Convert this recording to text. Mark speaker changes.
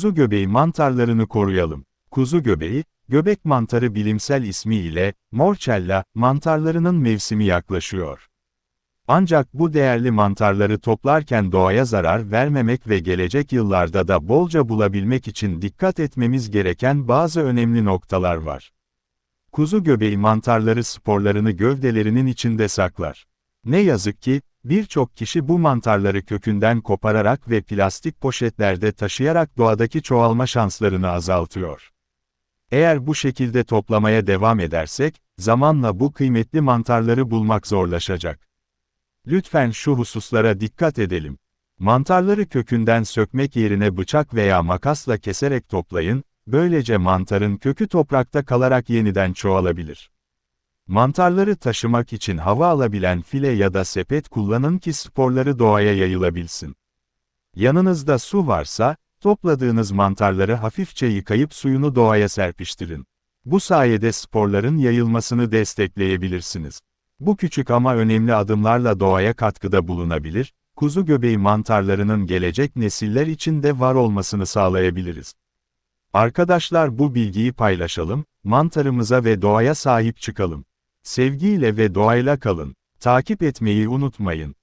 Speaker 1: Kuzu göbeği mantarlarını koruyalım. Kuzu göbeği, göbek mantarı bilimsel ismi ile, Morchella, mantarlarının mevsimi yaklaşıyor. Ancak bu değerli mantarları toplarken doğaya zarar vermemek ve gelecek yıllarda da bolca bulabilmek için dikkat etmemiz gereken bazı önemli noktalar var. Kuzu göbeği mantarları sporlarını gövdelerinin içinde saklar. Ne yazık ki, birçok kişi bu mantarları kökünden kopararak ve plastik poşetlerde taşıyarak doğadaki çoğalma şanslarını azaltıyor. Eğer bu şekilde toplamaya devam edersek, zamanla bu kıymetli mantarları bulmak zorlaşacak. Lütfen şu hususlara dikkat edelim. Mantarları kökünden sökmek yerine bıçak veya makasla keserek toplayın, böylece mantarın kökü toprakta kalarak yeniden çoğalabilir. Mantarları taşımak için hava alabilen file ya da sepet kullanın ki sporları doğaya yayılabilsin. Yanınızda su varsa, topladığınız mantarları hafifçe yıkayıp suyunu doğaya serpiştirin. Bu sayede sporların yayılmasını destekleyebilirsiniz. Bu küçük ama önemli adımlarla doğaya katkıda bulunabilir, kuzu göbeği mantarlarının gelecek nesiller için de var olmasını sağlayabiliriz. Arkadaşlar bu bilgiyi paylaşalım, mantarımıza ve doğaya sahip çıkalım. Sevgiyle ve doğayla kalın. Takip etmeyi unutmayın.